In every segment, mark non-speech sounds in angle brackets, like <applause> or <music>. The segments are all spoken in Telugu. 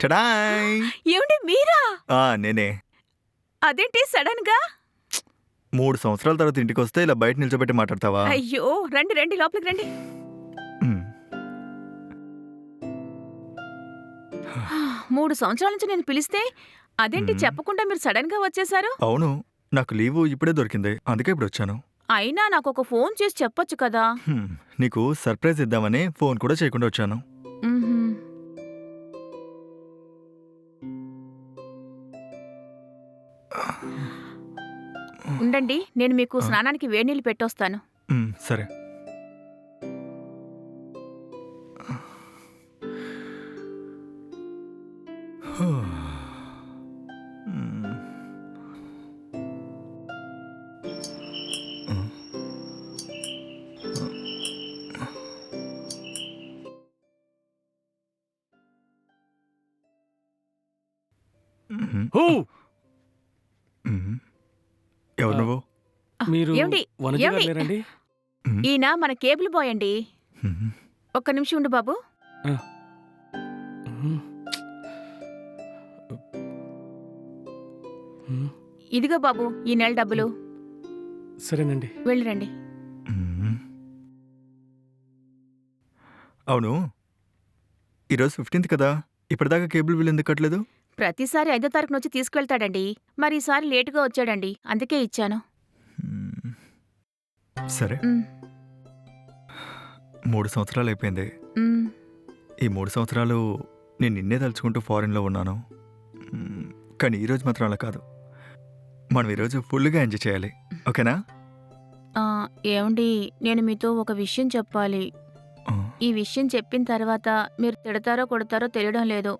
టడాయ్ ఏమిటి మీరా? ఆ, నేనే. అదేంటి సడన్గా మూడు సంవత్సరాల తర్వాత ఇంటికి వస్తే ఇలా బయట నిల్చోబెట్టి మాట్లాడతావా? అయ్యో రండి రండి లోపలికి రండి. <sighs> మూడు సంవత్సరాల నుంచి నేను పిలిస్తే అదేంటి. చెప్పకుండా మీరు సడన్గా వచ్చేసారు అవును నాకు లీవు ఇప్పుడే దొరికింది అందుకే ఇప్పుడు వచ్చాను. అయినా నాకు ఒక ఫోన్ చేసి చెప్పొచ్చు కదా. నీకు సర్ప్రైజ్ ఇద్దామని ఫోన్ కూడా చేయకుండా వచ్చాను. ఉండండి నేను మీకు. స్నానానికి వేడి నీళ్ళు పెట్టొస్తాను ఉమ్, సరే ఉమ్. ఉమ్, హూ! ఎవరు నువ్వు? మీరు ఏమండి? వనజ గారు ఏమండి? లేరండి? ఉమ్, ఈయన మన కేబుల్ బాయ్ అండి. ఒక్క నిమిషం ఉండు బాబు. ఇదిగో బాబు ఈ నెల డబ్బులు. సరేనండి. వెళ్ళిరండి. మ్మ్. అవును. ఈరోజు ఫిఫ్టీన్త్ కదా? ఇప్పటిదాకా కేబుల్ బిల్ ఎందుకు కట్టలేదు? ప్రతిసారి ఐదో తారీఖున వచ్చి తీసుకువెళ్తాడండి మరి ఈసారి లేటుగా వచ్చాడండి. అందుకే ఇచ్చాను. మ్మ్. సరే. మూడు సంవత్సరాలు అయిపోయింది. ఈ మూడు సంవత్సరాలు నేను నిన్నే తలుచుకుంటూ ఫారిన్లో ఉన్నాను. మ్మ్. కానీ ఈరోజు మాత్రం అలా కాదు. మనం ఈరోజు ఫుల్గా ఎంజాయ్ చేయాలి. ఓకేనా? ఆ, ఏమండి నేను మీతో ఒక విషయం చెప్పాలి. ఆ, ఈ విషయం చెప్పిన తర్వాత మీరు తిడతారో కొడతారో తెలియడం లేదు.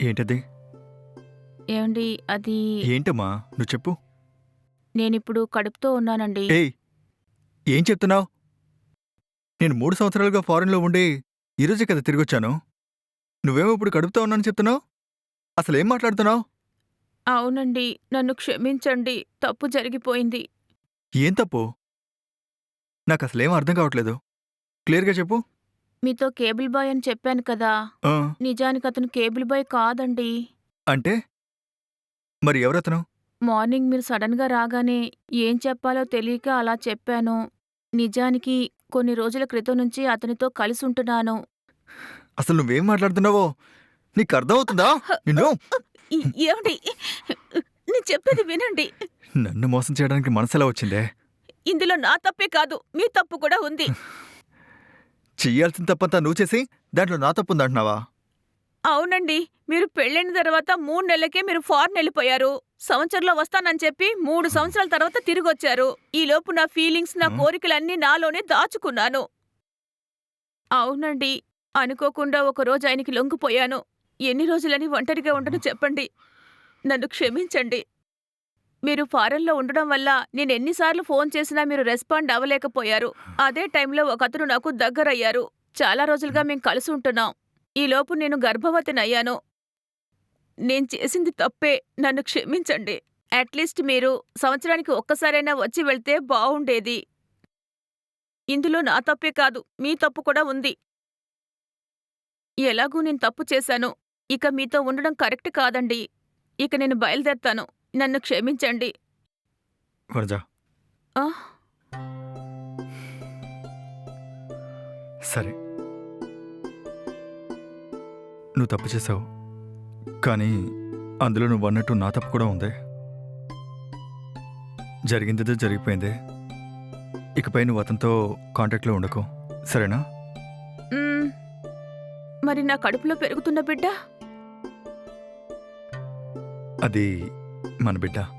ఏంటది? ఏమండి అది ఏంటమ్మా? నువ్వు చెప్పు. నేనిప్పుడు కడుపుతో ఉన్నానండి. ఏయ్ ఏం చెప్తున్నావు? నేను మూడు సంవత్సరాలుగా ఫారెన్లో ఉండి ఈరోజే కదా తిరిగొచ్చాను. నువ్వేమో ఇప్పుడు కడుపుతా ఉన్నాను చెప్తున్నావు? అసలు మాట్లాడుతున్నావు? అవునండి నన్ను క్షమించండి తప్పు జరిగిపోయింది. ఏం తప్పు? నాకు అసలేం అర్థం కావట్లేదు. క్లియర్గా చెప్పు. మీతో కేబుల్ బాయ్ అని చెప్పాను కదా. ఆ, నిజానికి అతను కేబుల్ బాయ్ కాదండి. అంటే? మరి ఎవరతను? మార్నింగ్ మీరు సడన్గా రాగానే ఏం చెప్పాలో తెలియక అలా చెప్పాను. నిజానికి కొన్ని రోజుల క్రితం నుంచి అతనితో కలిసి ఉంటున్నాను. అసలు నువ్వేం మాట్లాడుతున్నావో? నీకు అర్థమవుతుందా? నిన్ను? ఈ- ఏమండి? నేను చెప్పేది వినండి. నన్ను మోసం చేయడానికి మనసు ఎలా వచ్చిందే? ఇందులో నా తప్పే కాదు. మీ తప్పు కూడా ఉంది. చెయ్యాల్సిన తప్పంతా నువ్వు చేసి దాంట్లో నా తప్పు ఉందంటున్నావా? అవునండి. మీరు పెళ్ళైన తర్వాత మూడు నెలలకే మీరు ఫారెన్ వెళ్ళిపోయారు. సంవత్సరంలో వస్తానని చెప్పి మూడు సంవత్సరాల తర్వాత తిరిగి వచ్చారు ఈలోపు నా ఫీలింగ్స్ నా? కోరికలన్నీ నాలోనే దాచుకున్నాను. అవునండి. అనుకోకుండా ఒక రోజు ఆయనకి లొంగిపోయాను. ఎన్ని రోజులని ఒంటరిగా ఉండను చెప్పండి. నన్ను క్షమించండి. మీరు ఫారెన్లో ఉండడం వల్ల నేను ఎన్నిసార్లు ఫోన్ చేసినా మీరు రెస్పాండ్ అవ్వలేకపోయారు. అదే టైంలో ఒకతను నాకు దగ్గరయ్యారు. చాలా రోజులుగా మేం కలిసి ఉంటున్నాం. ఈలోపు నేను గర్భవతినయ్యాను. నేను చేసింది తప్పే. నన్ను క్షమించండి. అట్లీస్ట్ మీరు సంవత్సరానికి ఒక్కసారైనా వచ్చి వెళ్తే బావుండేది. ఇందులో నా తప్పే కాదు. మీ తప్పు కూడా ఉంది. ఎలాగూ నేను తప్పు చేశాను. ఇక మీతో ఉండడం కరెక్ట్ కాదండి. ఇక నేను బయలుదేరతాను. నన్ను క్షమించండి. ఆ, సరే. నువ్వు తప్పు చేసావు కానీ అందులో నువ్వు అన్నట్టు నా తప్పు కూడా ఉంది. జరిగిందేదో జరిగిపోయింది. ఇకపై నువ్వు అతనితో కాంటాక్ట్లో ఉండకు. సరేనా? మరి నా కడుపులో పెరుగుతున్న బిడ్డ? అది మన బిడ్డ.